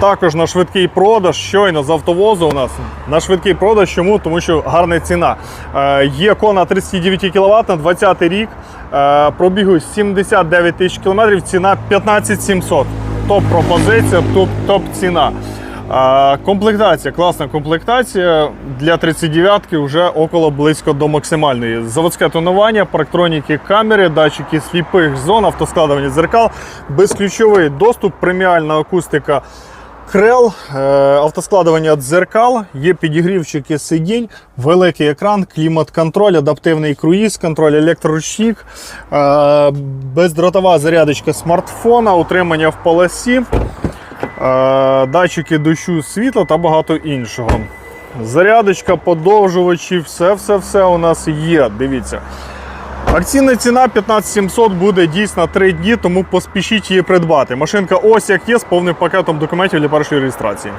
Також на швидкий продаж, щойно з автовозу у нас на швидкий продаж. Чому? Тому що гарна ціна. Е, є кона 39 кВт на 20 рік, е, пробігу 79 тисяч кілометрів, ціна 15 700. Топ пропозиція, топ, топ ціна. Е, комплектація, класна комплектація для 39-ки вже около близько до максимальної. Заводське тонування, парктроніки камери, датчики сліпих зон, автоскладування дзеркал, безключовий доступ, преміальна акустика. Крел, е, автоскладування дзеркал, є підігрівчики сидінь, великий екран, клімат-контроль, адаптивний круїз, контроль електроручник, е, бездротова зарядочка смартфона, утримання в полосі, е, датчики дощу, світла та багато іншого. Зарядочка, подовжувачі, все-все-все у нас є. Дивіться. Акційна ціна 15700 буде дійсно 3 дні, тому поспішіть її придбати. Машинка ось як є з повним пакетом документів для першої реєстрації.